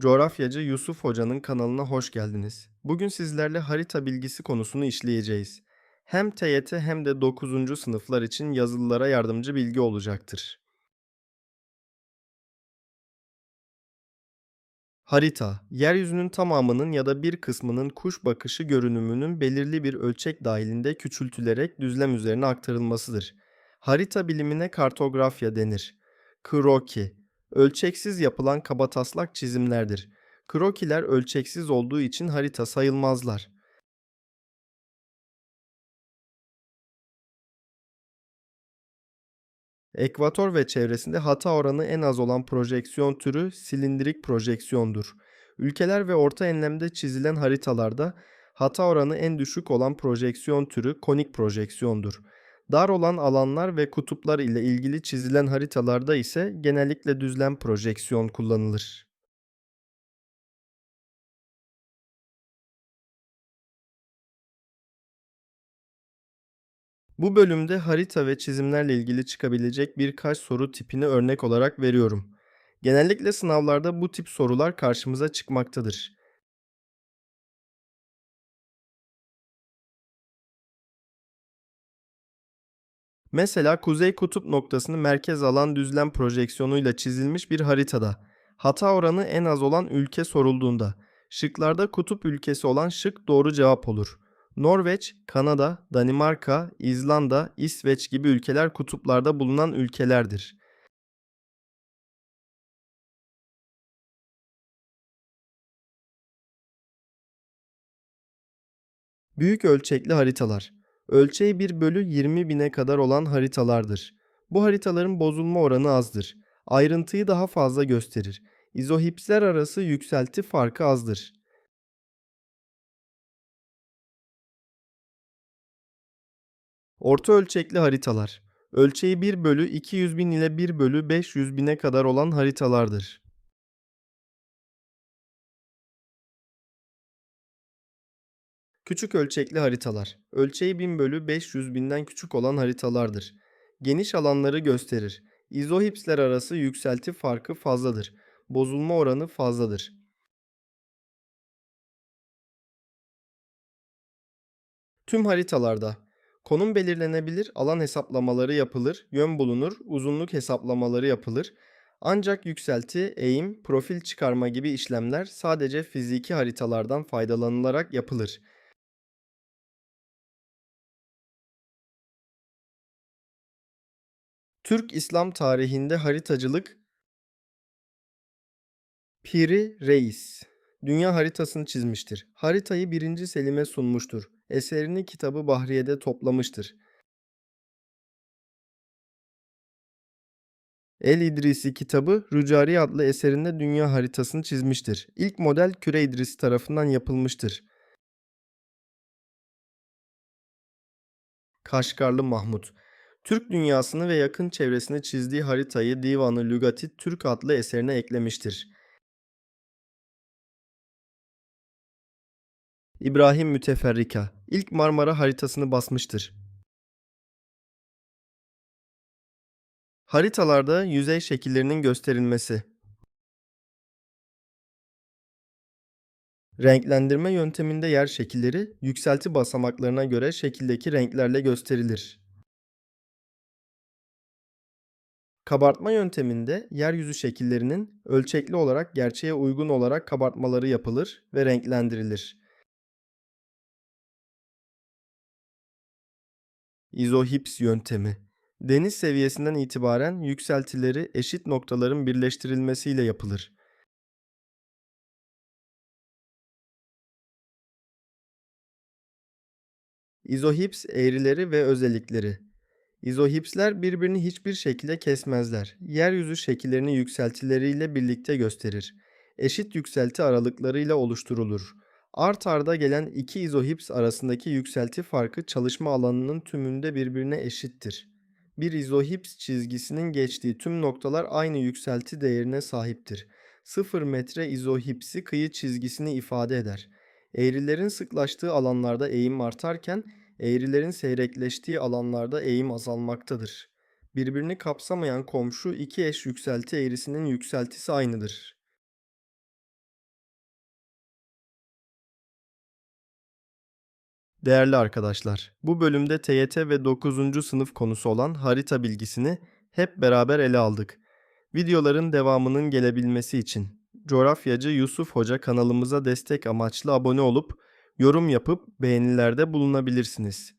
Coğrafyacı Yusuf Hoca'nın kanalına hoş geldiniz. Bugün sizlerle harita bilgisi konusunu işleyeceğiz. Hem TYT hem de 9. sınıflar için yazılılara yardımcı bilgi olacaktır. Harita, yeryüzünün tamamının ya da bir kısmının kuş bakışı görünümünün belirli bir ölçek dahilinde küçültülerek düzlem üzerine aktarılmasıdır. Harita bilimine kartografya denir. Kroki, ölçeksiz yapılan kabataslak çizimlerdir. Krokiler ölçeksiz olduğu için harita sayılmazlar. Ekvator ve çevresinde hata oranı en az olan projeksiyon türü silindirik projeksiyondur. Ülkeler ve orta enlemde çizilen haritalarda hata oranı en düşük olan projeksiyon türü konik projeksiyondur. Dar olan alanlar ve kutuplar ile ilgili çizilen haritalarda ise genellikle düzlem projeksiyon kullanılır. Bu bölümde harita ve çizimlerle ilgili çıkabilecek birkaç soru tipini örnek olarak veriyorum. Genellikle sınavlarda bu tip sorular karşımıza çıkmaktadır. Mesela kuzey kutup noktasını merkez alan düzlem projeksiyonuyla çizilmiş bir haritada hata oranı en az olan ülke sorulduğunda şıklarda kutup ülkesi olan şık doğru cevap olur. Norveç, Kanada, Danimarka, İzlanda, İsveç gibi ülkeler kutuplarda bulunan ülkelerdir. Büyük ölçekli haritalar. Ölçeği 1 bölü 20 bine kadar olan haritalardır. Bu haritaların bozulma oranı azdır. Ayrıntıyı daha fazla gösterir. İzohipsler arası yükselti farkı azdır. Orta ölçekli haritalar. Ölçeği 1 bölü 200 bin ile 1 bölü 500 bine kadar olan haritalardır. Küçük ölçekli haritalar. Ölçeği 1000 bölü 500 binden küçük olan haritalardır. Geniş alanları gösterir. İzohipsler arası yükselti farkı fazladır. Bozulma oranı fazladır. Tüm haritalarda konum belirlenebilir, alan hesaplamaları yapılır, yön bulunur, uzunluk hesaplamaları yapılır. Ancak yükselti, eğim, profil çıkarma gibi işlemler sadece fiziki haritalardan faydalanılarak yapılır. Türk İslam tarihinde haritacılık Piri Reis dünya haritasını çizmiştir. Haritayı 1. Selim'e sunmuştur. Eserini kitabı Bahriye'de toplamıştır. El İdrisi kitabı Rücari adlı eserinde dünya haritasını çizmiştir. İlk model Küre İdrisi tarafından yapılmıştır. Kaşgarlı Mahmut Türk dünyasını ve yakın çevresini çizdiği haritayı Divanı Lügati Türk adlı eserine eklemiştir. İbrahim Müteferrika ilk Marmara haritasını basmıştır. Haritalarda yüzey şekillerinin gösterilmesi. Renklendirme yönteminde yer şekilleri yükselti basamaklarına göre şekildeki renklerle gösterilir. Kabartma yönteminde yeryüzü şekillerinin ölçekli olarak gerçeğe uygun olarak kabartmaları yapılır ve renklendirilir. İzohips yöntemi deniz seviyesinden itibaren yükseltileri eşit noktaların birleştirilmesiyle yapılır. İzohips eğrileri ve özellikleri İzohipsler birbirini hiçbir şekilde kesmezler. Yeryüzü şekillerini yükseltileriyle birlikte gösterir. Eşit yükselti aralıklarıyla oluşturulur. Art arda gelen iki izohips arasındaki yükselti farkı çalışma alanının tümünde birbirine eşittir. Bir izohips çizgisinin geçtiği tüm noktalar aynı yükselti değerine sahiptir. 0 metre izohipsi kıyı çizgisini ifade eder. Eğrilerin sıklaştığı alanlarda eğim artarken eğrilerin seyrekleştiği alanlarda eğim azalmaktadır. Birbirini kapsamayan komşu iki eş yükselti eğrisinin yükseltisi aynıdır. Değerli arkadaşlar, bu bölümde TYT ve 9. sınıf konusu olan harita bilgisini hep beraber ele aldık. Videoların devamının gelebilmesi için coğrafyacı Yusuf Hoca kanalımıza destek amaçlı abone olup yorum yapıp beğenilerde bulunabilirsiniz.